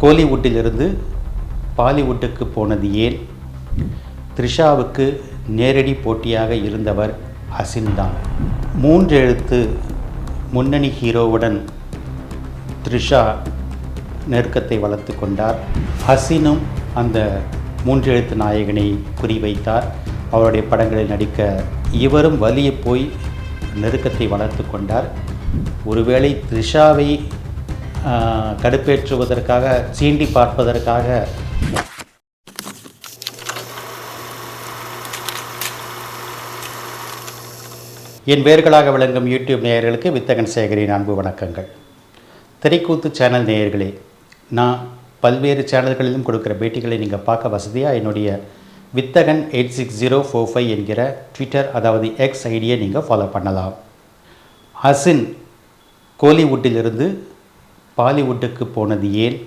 கோலிவுட்டிலிருந்து பாலிவுட்டுக்கு போனது ஏன்? த்ரிஷாவுக்கு நேரடி போட்டியாக இருந்தவர் ஹசின் தான் மூன்று எழுத்து முன்னணி ஹீரோவுடன் த்ரிஷா நெருக்கத்தை வளர்த்து கொண்டார். ஹசினும் அந்த மூன்று எழுத்து நாயகனை குறிவைத்தார். அவருடைய படங்களில் நடிக்க இவரும் வலியை போய் நெருக்கத்தை வளர்த்து கொண்டார். ஒருவேளை த்ரிஷாவை கடுப்பேற்றுவதற்காக சீண்டி பார்ப்பதற்காக. என் வேர்களாக விளங்கும் யூடியூப் நேயர்களுக்கு வித்தகன் சேகரின் அன்பு வணக்கங்கள். திரைக்கூத்து சேனல் நேயர்களே நான் பல்வேறு சேனல்களிலும் கொடுக்குற பேட்டிகளை நீங்கள் பார்க்க வசதியாக என்னுடைய Vithagan eight six zero four five என்கிற ட்விட்டர் அதாவது எக்ஸ் ஐடியை நீங்கள் ஃபாலோ பண்ணலாம். ஹசின் கோலிவுட்டிலிருந்து பாலிவுட்டுக்கு போனது ஏன்?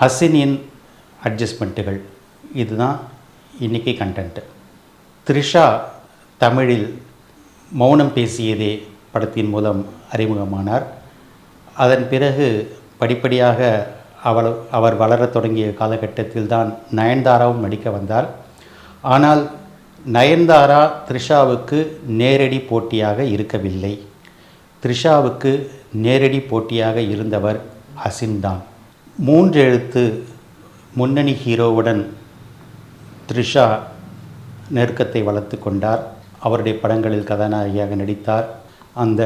ஹசினின் அட்ஜஸ்ட்மெண்ட்டுகள் இதுதான் இன்றைக்கி கண்டென்ட்டு த்ரிஷா தமிழில் மௌனம் பேசியதே படத்தின் மூலம் அறிமுகமானார். அதன் பிறகு படிப்படியாக அவள் அவர் வளரத் தொடங்கிய காலகட்டத்தில் தான் நயன்தாராவும் நடிக்க வந்தார். ஆனால் நயன்தாரா த்ரிஷாவுக்கு நேரடி போட்டியாக இருக்கவில்லை. த்ரிஷாவுக்கு நேரடி போட்டியாக இருந்தவர் அசின் தான் மூன்று எழுத்து முன்னணி ஹீரோவுடன் த்ரிஷா நெருக்கத்தை வளர்த்து கொண்டார். அவருடைய படங்களில் கதாநாயகியாக நடித்தார். அந்த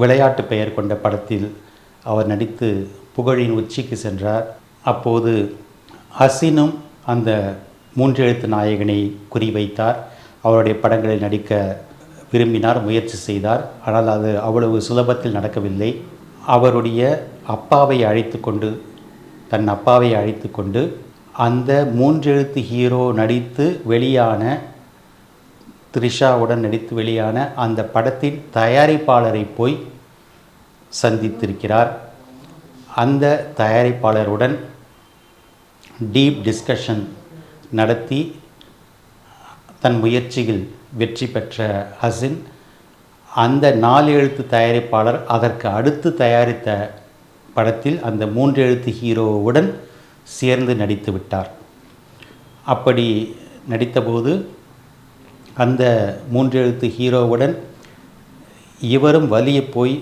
விளையாட்டு பெயர் கொண்ட படத்தில் அவர் நடித்து புகழின் உச்சிக்கு சென்றார். அப்போது அசினும் அந்த மூன்றெழுத்து நாயகனை குறிவைத்தார். அவருடைய படங்களில் நடிக்க விரும்பினார் முயற்சி செய்தார். ஆனால் அது அவ்வளவு சுலபத்தில் நடக்கவில்லை. அவருடைய அப்பாவை அழைத்து கொண்டு தன் அப்பாவை அழைத்து கொண்டு அந்த மூன்றெழுத்து ஹீரோ நடித்து வெளியான த்ரிஷாவுடன் நடித்து வெளியான அந்த படத்தின் தயாரிப்பாளரை போய் சந்தித்திருக்கிறார். அந்த தயாரிப்பாளருடன் டீப் டிஸ்கஷன் நடத்தி தன் முயற்சியில் வெற்றி பெற்ற ஹசின் அந்த நாலு எழுத்து தயாரிப்பாளர் அதற்கு அடுத்து தயாரித்த படத்தில் அந்த மூன்று எழுத்து ஹீரோவுடன் சேர்ந்து நடித்து விட்டார். அப்படி நடித்தபோது அந்த மூன்று எழுத்து ஹீரோவுடன் இவரும் வலிய போய்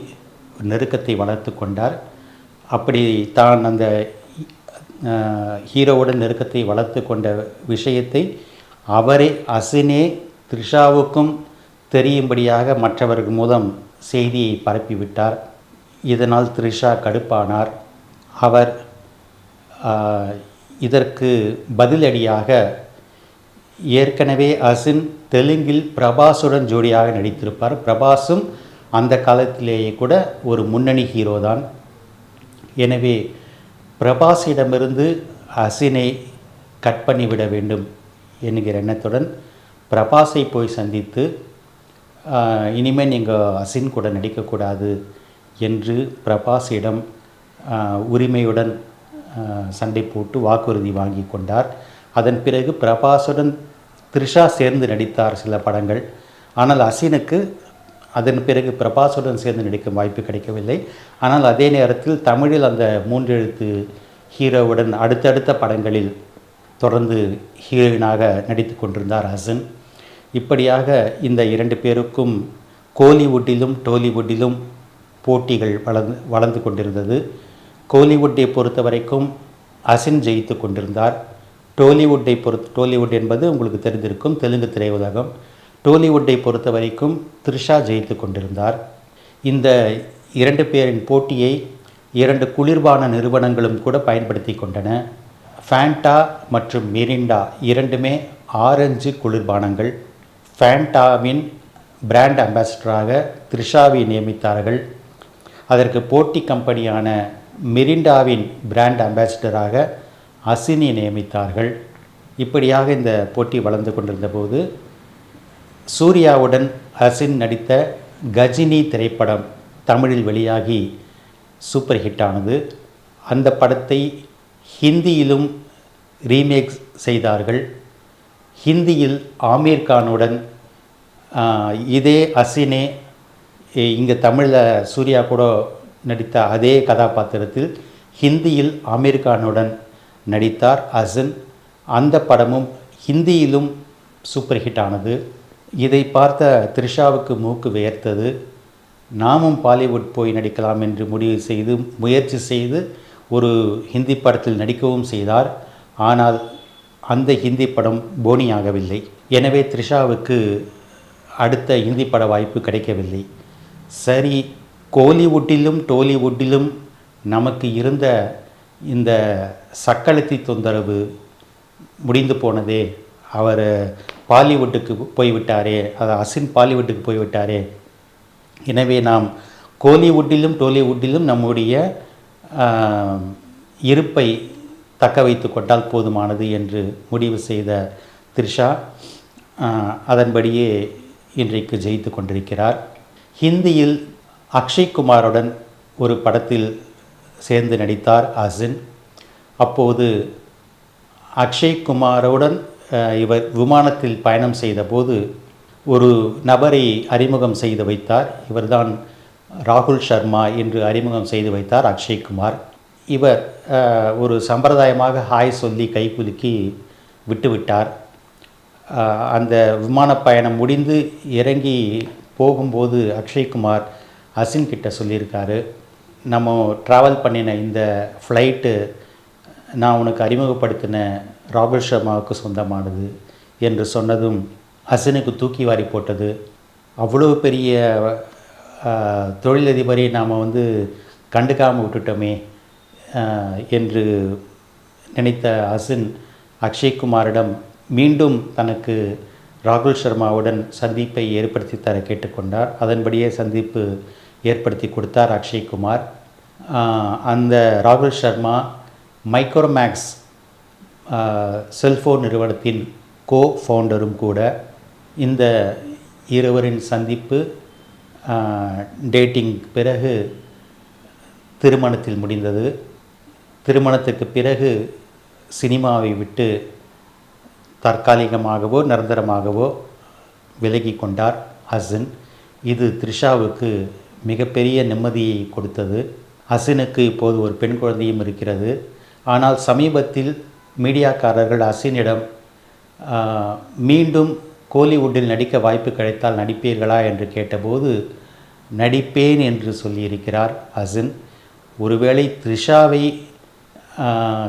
நெருக்கத்தை வளர்த்து கொண்டார். அப்படி தான் அந்த ஹீரோவுடன் நெருக்கத்தை வளர்த்து கொண்ட விஷயத்தை அவரே அசினே த்ரிஷாவுக்கும் தெரியும்படியாக மற்றவர்கள் மூலம் செய்தியை பரப்பிவிட்டார். இதனால் த்ரிஷா கடுப்பானார். அவர் இதற்கு பதிலடியாக ஏற்கனவே அசின் தெலுங்கில் பிரபாஸுடன் ஜோடியாக நடித்திருப்பார். பிரபாஸும் அந்த காலத்திலேயே கூட ஒரு முன்னணி ஹீரோ தான். எனவே பிரபாஸிடமிருந்து அசினை கட் பண்ணிவிட வேண்டும் என்கிற எண்ணத்துடன் பிரபாஸை போய் சந்தித்து இனிமேல் நீங்கள் அசின் கூட நடிக்கக்கூடாது என்று பிரபாஸிடம் உரிமையுடன் சண்டை போட்டு வாக்குறுதி வாங்கி கொண்டார். அதன் பிறகு பிரபாஸுடன் த்ரிஷா சேர்ந்து நடித்தார் சில படங்கள். ஆனால் அசினுக்கு அதன் பிறகு பிரபாஸுடன் சேர்ந்து நடிக்கும் வாய்ப்பு கிடைக்கவில்லை. ஆனால் அதே நேரத்தில் தமிழில் அந்த மூன்றெழுத்து ஹீரோவுடன் அடுத்தடுத்த படங்களில் தொடர்ந்து ஹீரோயினாக நடித்து கொண்டிருந்தார் அசன். இப்படியாக இந்த இரண்டு பேருக்கும் கோலிவுட்டிலும் டோலிவுட்டிலும் போட்டிகள் வளர்ந்து வளர்ந்து கொண்டிருந்தது. கோலிவுட்டை பொறுத்த வரைக்கும் அசின் ஜெயித்து கொண்டிருந்தார். டோலிவுட்டை பொறுத்து டோலிவுட் என்பது உங்களுக்கு தெரிந்திருக்கும் தெலுங்கு திரையுலகம். டோலிவுட்டை பொறுத்த வரைக்கும் த்ரிஷா ஜெயித்து கொண்டிருந்தார். இந்த இரண்டு பேரின் போட்டியை இரண்டு குளிர்பான நிறுவனங்களும் கூட பயன்படுத்தி கொண்டன. ஃபேண்டா மற்றும் மிரிண்டா இரண்டுமே ஆரஞ்சு குளிர்பானங்கள். ஃபேண்டாவின் பிராண்ட் அம்பாசிடராக த்ரிஷாவை நியமித்தார்கள். அதற்கு போட்டி கம்பெனியான மிரிண்டாவின் பிராண்ட் அம்பாசிடராக அசினி நியமித்தார்கள். இப்படியாக இந்த போட்டி வளர்ந்து கொண்டிருந்த போது சூர்யாவுடன் அசின் நடித்த கஜினி திரைப்படம் தமிழில் வெளியாகி சூப்பர் ஹிட் ஆனது. அந்த படத்தை ஹிந்தியிலும் ரீமேக் செய்தார்கள். ஹிந்தியில் ஆமீர் கானுடன் இதே அசினே இங்கே தமிழில் சூர்யா கூட நடித்த அதே கதாபாத்திரத்தில் ஹிந்தியில் ஆமீர் கானுடன் நடித்தார் அசின். அந்த படமும் ஹிந்தியிலும் சூப்பர் ஹிட் ஆனது. இதை பார்த்த த்ரிஷாவுக்கு மூக்கு வியர்த்தது. நாமும் பாலிவுட் போய் நடிக்கலாம் என்று முடிவு செய்து முயற்சி செய்து ஒரு ஹிந்தி படத்தில் நடிக்கவும் செய்தார். ஆனால் அந்த ஹிந்தி படம் போனியாகவில்லை எனவே த்ரிஷாவுக்கு அடுத்த ஹிந்தி பட வாய்ப்பு கிடைக்கவில்லை. சரி கோலிவுட்டிலும் டோலிவுட்டிலும் நமக்கு இருந்த இந்த சக்களத்தி தொந்தரவு முடிந்து போனதே அவர் பாலிவுட்டுக்கு போய்விட்டாரே அது அசின் பாலிவுட்டுக்கு போய்விட்டாரே. எனவே நாம் கோலிவுட்டிலும் டோலிவுட்டிலும் நம்முடைய இருப்பை தக்க வைத்து கொண்டால் போதுமானது என்று முடிவு செய்த த்ரிஷா அதன்படியே இன்றைக்கு ஜெயித்து கொண்டிருக்கிறார். ஹிந்தியில் அக்ஷய் குமாருடன் ஒரு படத்தில் சேர்ந்து நடித்தார் அசின் அப்போது அக்ஷய் குமாருடன் இவர் விமானத்தில் பயணம் செய்தபோது ஒரு நபரை அறிமுகம் செய்து வைத்தார். இவர்தான் ராகுல் சர்மா என்று அறிமுகம் செய்து வைத்தார் அக்ஷய் குமார். இவர் ஒரு சம்பிரதாயமாக ஹாய் சொல்லி கைகுலுக்கி விட்டுவிட்டார். அந்த விமான பயணம் முடிந்து இறங்கி போகும்போது அக்ஷய்குமார் அசின் கிட்ட சொல்லியிருக்காரு நம்ம ட்ராவல் பண்ணின இந்த ஃப்ளைட்டு நான் உனக்கு அறிமுகப்படுத்தின ராபர்ட் சர்மாவுக்கு சொந்தமானது என்று சொன்னதும் அசினுக்கு தூக்கி வாரி போட்டது. அவ்வளோ பெரிய தொழிலதிபரை நாம் வந்து கண்டுக்காமல் விட்டுட்டோமே என்று நினைத்த அசின் அக்ஷய்குமாரிடம் மீண்டும் தனக்கு ராகுல் சர்மாவுடன் சந்திப்பை ஏற்படுத்தி தர கேட்டுக்கொண்டார். அதன்படியே சந்திப்பு ஏற்படுத்தி கொடுத்தார் அக்ஷய்குமார். அந்த ராகுல் சர்மா மைக்ரோமேக்ஸ் செல்ஃபோன் நிறுவனத்தின் கோ ஃபவுண்டரும் கூட இந்த இருவரின் சந்திப்பு டேட்டிங் பிறகு திருமணத்தில் முடிந்தது. திருமணத்துக்கு பிறகு சினிமாவை விட்டு தற்காலிகமாகவோ நிரந்தரமாகவோ விலகி கொண்டார் ஹசன். இது த்ரிஷாவுக்கு மிகப்பெரிய நிம்மதியை கொடுத்தது. அசினுக்கு இப்போது ஒரு பெண் குழந்தையும் இருக்கிறது. ஆனால் சமீபத்தில் மீடியாக்காரர்கள் அசினிடம் மீண்டும் கோலிவுட்டில் நடிக்க வாய்ப்பு கிடைத்தால் நடிப்பீர்களா? என்று கேட்டபோது நடிப்பேன் என்று சொல்லியிருக்கிறார் அசின் ஒருவேளை த்ரிஷாவை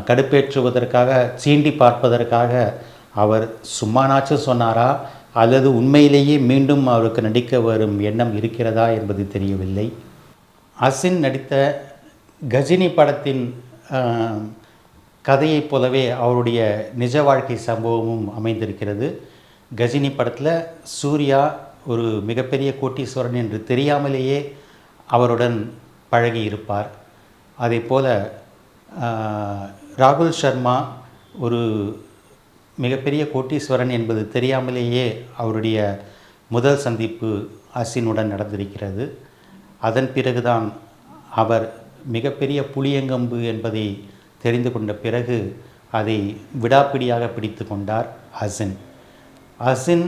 கடுப்பேற்றுவதற்காக சீண்டி பார்ப்பதற்காக அவர் சும்மானாச்சும் சொன்னாரா? அல்லது உண்மையிலேயே மீண்டும் அவருக்கு நடிக்க வரும் எண்ணம் இருக்கிறதா என்பது தெரியவில்லை. அசின் நடித்த கஜினி படத்தின் கதையைப் போலவே அவருடைய நிஜ வாழ்க்கை சம்பவமும் அமைந்திருக்கிறது. கஜினி படத்தில் சூர்யா ஒரு மிகப்பெரிய கோட்டீஸ்வரன் என்று தெரியாமலேயே அவருடன் பழகி இருப்பார் அதே போல் ராகுல் சர்மா ஒரு மிகப்பெரிய கோட்டீஸ்வரன் என்பது தெரியாமலேயே அவருடைய முதல் சந்திப்பு அசினுடன் நடந்திருக்கிறது. அதன் பிறகுதான் அவர் மிகப்பெரிய புளியங்கம்பு என்பதை தெரிந்து கொண்ட பிறகு அதை விடாப்பிடியாக பிடித்து கொண்டார் அசின். அசின்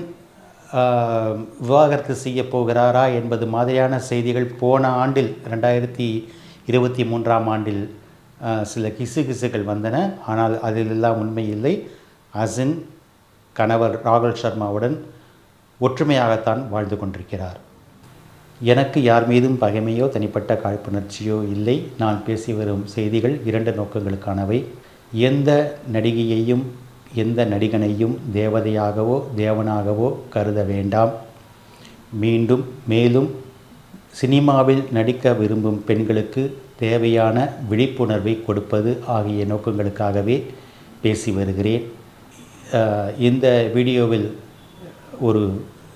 விவாகரத்து செய்ய போகிறாரா என்பது மாதிரியான செய்திகள் போன ஆண்டில் ரெண்டாயிரத்தி இருபத்தி மூன்றாம் ஆண்டில் சில கிசுகிசுகள் வந்தன. ஆனால் அதிலெல்லாம் உண்மை இல்லை. அசின் கணவர் ராகுல் சர்மாவுடன் ஒற்றுமையாகத்தான் வாழ்ந்து கொண்டிருக்கிறார். எனக்கு யார் மீதும் பகைமையோ தனிப்பட்ட காழ்ப்புணர்ச்சியோ இல்லை. நான் பேசி வரும் செய்திகள் இரண்டு நோக்கங்களுக்கானவை. எந்த நடிகையையும் எந்த நடிகனையும் தேவதையாகவோ தேவனாகவோ கருத வேண்டாம். மீண்டும் மேலும் சினிமாவில் நடிக்க விரும்பும் பெண்களுக்கு தேவையான விழிப்புணர்வை கொடுப்பது ஆகிய நோக்கங்களுக்காகவே பேசி வருகிறேன். இந்த வீடியோவில் ஒரு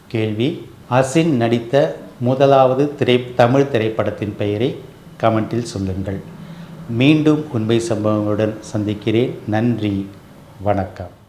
கேள்வி. அசின் நடித்த முதலாவது திரை தமிழ் திரைப்படத்தின் பெயரை கமெண்டில் சொல்லுங்கள். மீண்டும் உண்மை சம்பவங்களுடன் சந்திக்கிறேன். நன்றி. வணக்கம்.